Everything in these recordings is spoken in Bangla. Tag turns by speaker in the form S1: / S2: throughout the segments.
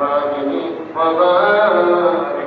S1: الراجلين وما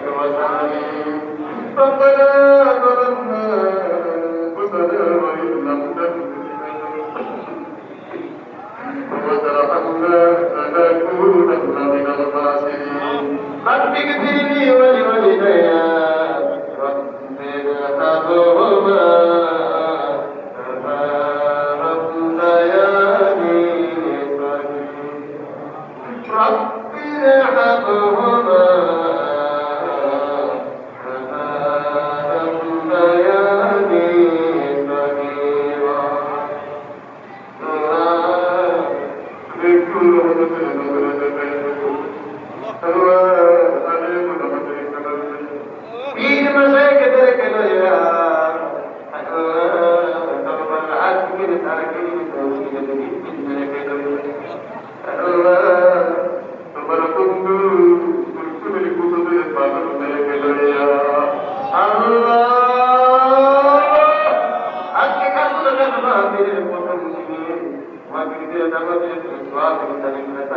S1: وأخرج من الناس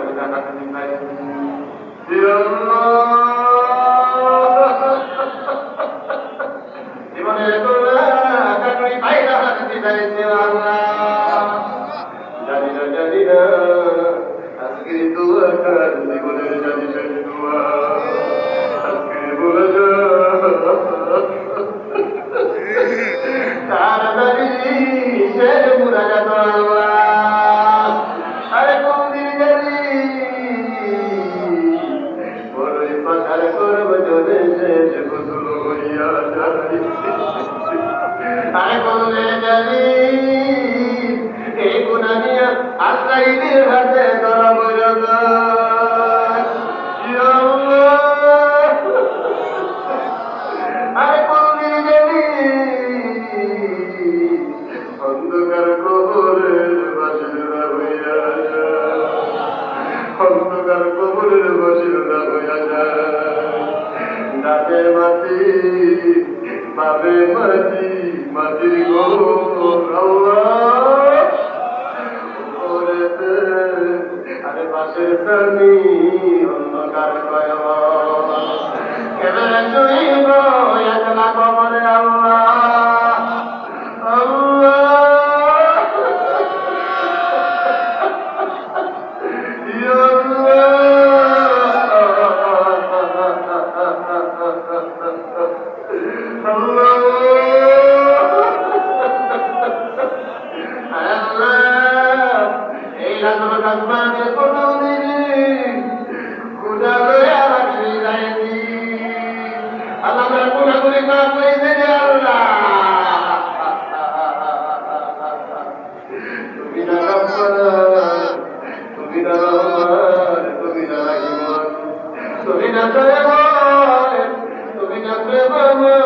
S1: দাদে মাতি বাবে মাতি মাতি গো আরে বাসের সানি অন্ধকার কয়া Amen.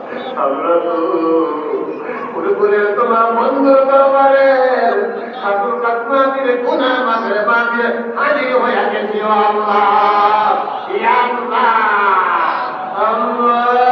S1: পুরোপুরের তোমার বন্ধুর দরবারে ঠাকুর কাকুয়া দিলে গুনা মাঝরে বাঁধে হাজির হয়ে গেছি আল্লাহ আল্লাহ আল্লাহ।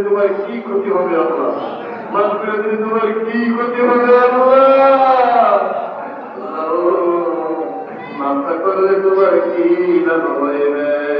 S1: তোমার কি ক্ষতি হবে আল্লাহ? দিলে তোমার কি ক্ষতি হবে আল্লাহ? মাফটা করলে তোমার কি লাভ হইবে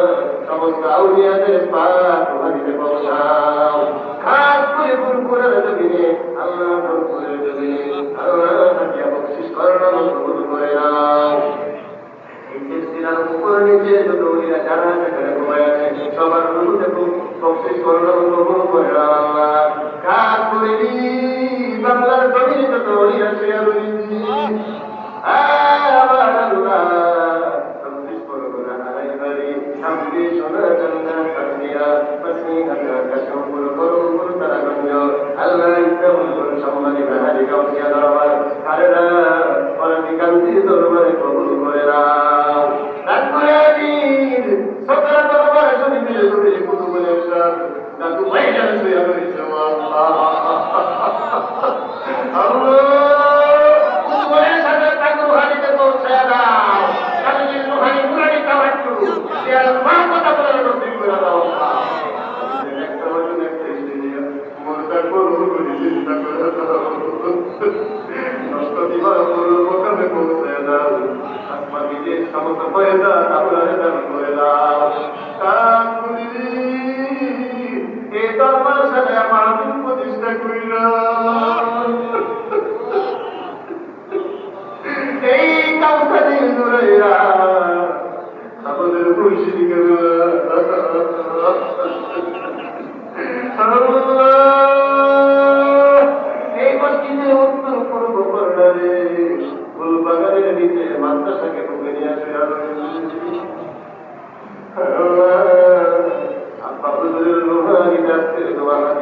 S1: সমস্ত আউলিয়াদের পাক হাদিসে পৌঁছাও খাস করে সমস্ত দান করে এই দরবার সাথে আমার প্রতিষ্ঠা করিলাম এই কাউসারি মুর্শিদিকে এই Jehová,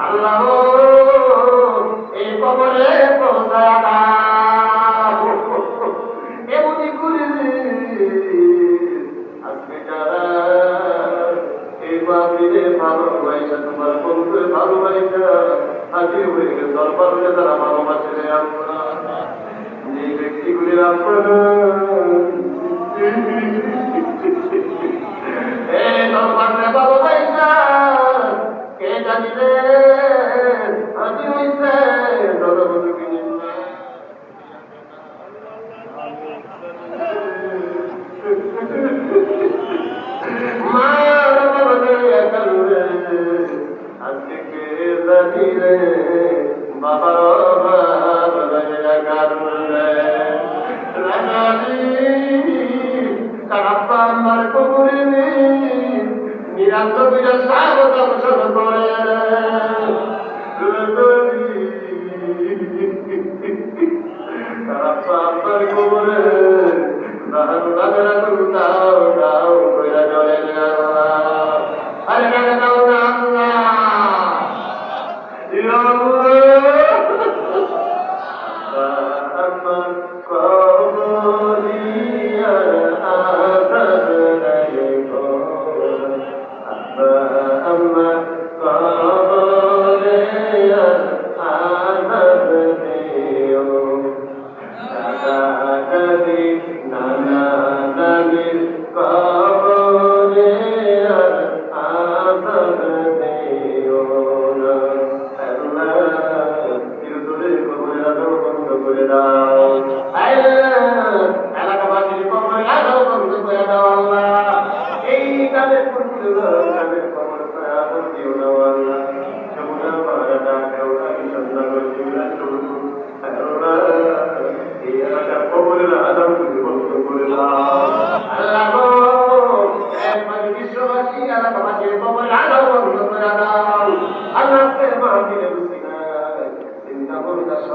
S1: আল্লাহ এই কবরে পৌঁছা নিরান্ত বিরা স্বাগত অবসর করে আমার কবুরে দাহান লাগরা করু দাও দাও কইরা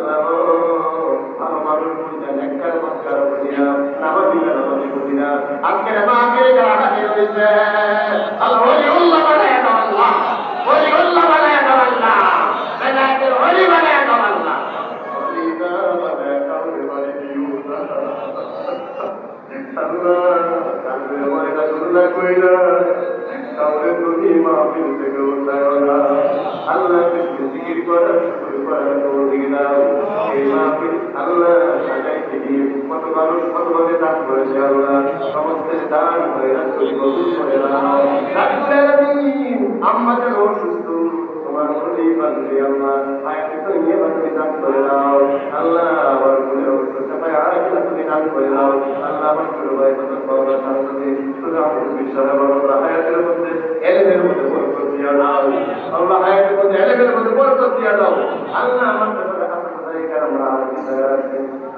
S1: আল্লাহ ভালো মানুষ বুঝছেন একটা মস্কার করি না নামাজি নামাজি করি না আজকে মাহফিলে যারা হাজির হয়েছে আল্লাহ আল্লাহ আমার ছোট ভাই মধ্যে এলেমের মধ্যে বরকত দিয়া দাও আল্লাহ হায়াতের মধ্যে এলেমের মধ্যে দাও আল্লাহ আমার কাছে হাতে কোথায় কারণ আমরা আর কিছু আছে আল্লাহ এলেমের মধ্যে হায়াতের মধ্যে বরকত দাও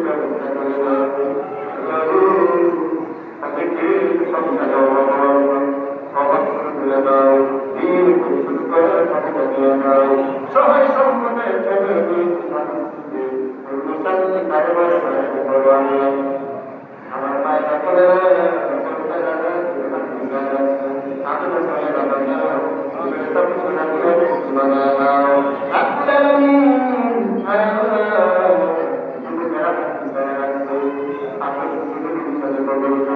S1: ব্যবস্থা করে দাও Thank you.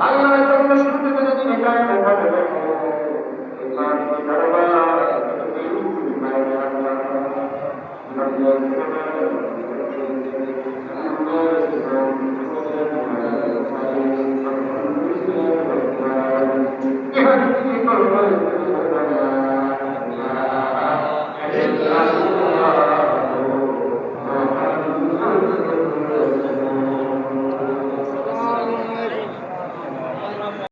S1: আল্লাহ সন্তুষ্ট যদি নিকায়